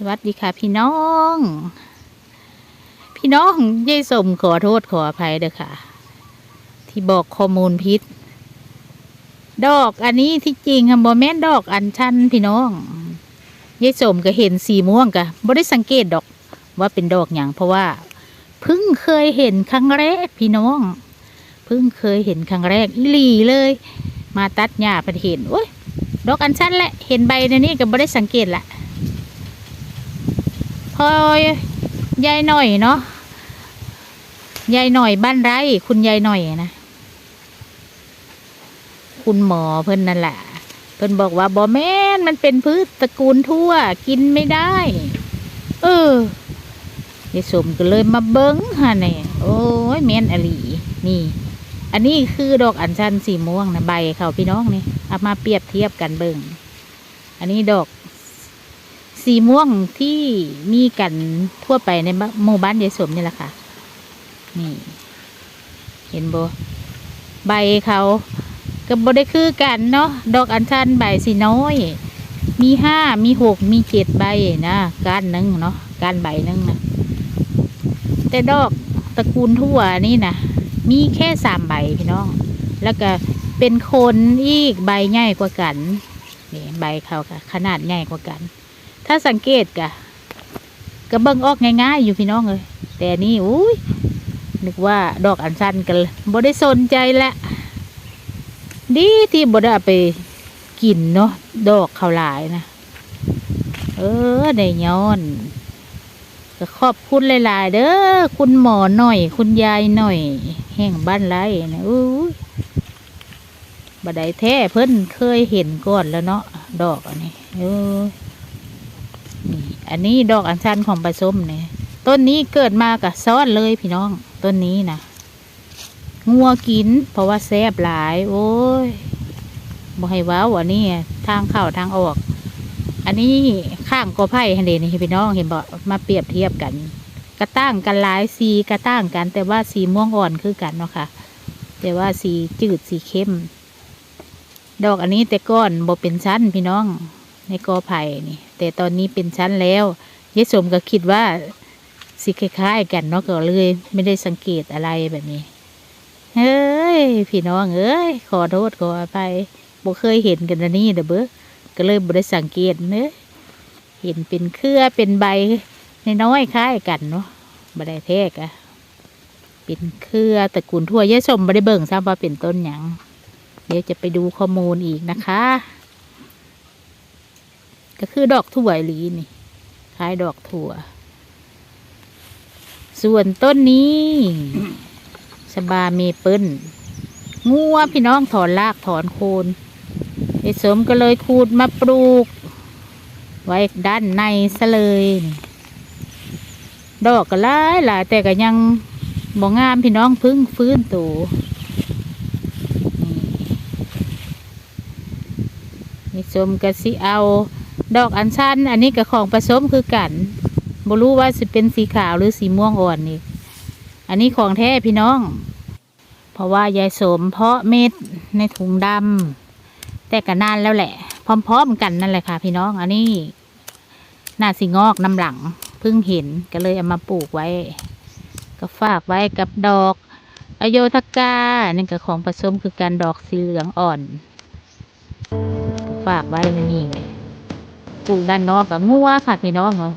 สวัสดีค่ะพี่น้อง พี่น้องยายสมขอโทษขออภัยเด้อค่ะ ที่บอกข้อมูลพิษ ดอกอันนี้ที่จริงค่ะบอแม่นดอกอัญชันพี่น้องยายสมก็เห็นสีม่วงกะบ่ได้สังเกตดอกว่าเป็นดอกอย่างเพราะว่าเพิ่งเคยเห็นครั้งแรกพี่น้องเพิ่งเคยเห็นครั้งแรกอีหลีเลย มาตัดหญ้าไปเห็นโอ้ยดอกอัญชันแหละเห็นใบในนี้ก็บ่ได้สังเกตละ พอยายหน่อยเนาะยายหน่อยบ้านไร่คุณยายหน่อยนะคุณหมอเพิ่นนั่นแหละเพิ่นบอกว่าบอแม่นมันเป็นพืชตระกูลทั่ว กินไม่ได้ เออยายสมก็เลยมาเบิ้งฮะเนี่ยโอ้ยแม่นอลีนี่ อันนี้คือดอกอัญชันสีม่วงนะใบเขาพี่น้องนี่เอามาเปรียบเทียบกันเบิ้งอันนี้ดอก สีม่วงที่มีกันทั่วไปในหมู่บ้านยายสมนี่แหละค่ะ นี่ เห็นโบใบเขาก็บได้คือกันเนาะดอกอัญชันใบสีน้อย มีห้ามีหกมีเจ็ดใบนะก้านหนึ่งเนาะก้านใบหนึ่งนะแต่ดอกตระกูลทั่วนี่นะมีแค่สามใบพี่น้อง แล้วก็เป็นโคนอีกใบใหญ่กว่ากันนี่ใบเขาค่ะขนาดใหญ่กว่ากัน ถ้าสังเกตกะก็เบิงออกง่าย ๆ อยู่พี่น้องเลยแต่นี่อุ้ยนึกว่าดอกอัญชันกันบ่ได้สนใจละดีที่บ่ได้ไปกินเนาะดอกเขาหลายนะเออได้ย้อนก็ขอบคุณหลาย ๆ เด้อคุณหมอหน่อย คุณยายหน่อย แห่งบ้านไรนะอุ้ยบัดใดแท้เพิ่นเคยเห็นก่อนแล้วเนาะดอกอันนี้เออ นี่อันนี้ดอกอัญชันของปลาส้มเนี่ยต้นนี้เกิดมากับซ้อนเลยพี่น้อง ต้นนี้นะงัวกิน เพราะว่าแซบหลาย โอ้ยบ่ให้ว้าวอันนี้ทางเข้าทางออก อันนี้ข้างกอไผ่ฮันเดนี่พี่น้องเห็นบ่มาเปรียบเทียบกัน กระตั้งกันหลายสีกระตั้งกัน แต่ว่าสีม่วงอ่อนคือกันเนาะค่ะ แต่ว่าสีจืดสีเข้ม ดอกอันนี้แต่ก้อนบ่เป็นชั้นพี่น้อง ในกอไผ่นี่ แต่ตอนนี้เป็นชั้นแล้วยายสมก็คิดว่าสิคล้ายๆกันเนาะก็เลย ไม่ได้สังเกตอะไรแบบนี้เฮ้ยพี่น้องเอ้ยขอโทษขออภัยบ่เคยเห็นกันนนี้เด้อเบ้อก็เลยบ่ได้สังเกตเนอะเห็นเป็นเครือเป็นใบในน้อยคล้ายกันเนาะบ่ได้แท้กะเป็นเครือตระกูลทั่วยายสมบ่ได้เบิ่งทราบว่าเป็นต้นหยังเดี๋ยวจะไปดูข้อมูลอีกนะคะ ก็คือดอกถั่วอีหลีนี่คล้ายดอกถั่ว ส่วนต้นนี้สบาเมเปิลงัวพี่น้องถอนรากถอนโคนไอ้สมก็เลยขูดมาปลูก ไว้ด้านในซะเลย ดอกก็หลายหลายแต่ก็ยังบ่งามพี่น้องพึ่งฟื้นตัวนี่สมก็สิเอา ดอกอัญชันอันนี้กับของผสมคือกันบ่รู้ว่าสิเป็นสีขาวหรือสีม่วงอ่อนนี่อันนี้ของแท้พี่น้อง เพราะว่ายายสมเพาะเม็ดในถุงดำแต่ก็นานแล้วแหละ พร้อมๆกันนั่นแหละค่ะ พี่น้อง อันนี้น่าสิงอกน้ำหลังเพิ่งเห็นก็เลยเอามาปลูกไว้ ก็ฝากไว้กับดอกอโยธกานี่ก็ของผสมคือการดอกสีเหลืองอ่อน ฝากไว้นี่ ปลูกด้านนอกกับงัวค่ะพี่น้องเนาะ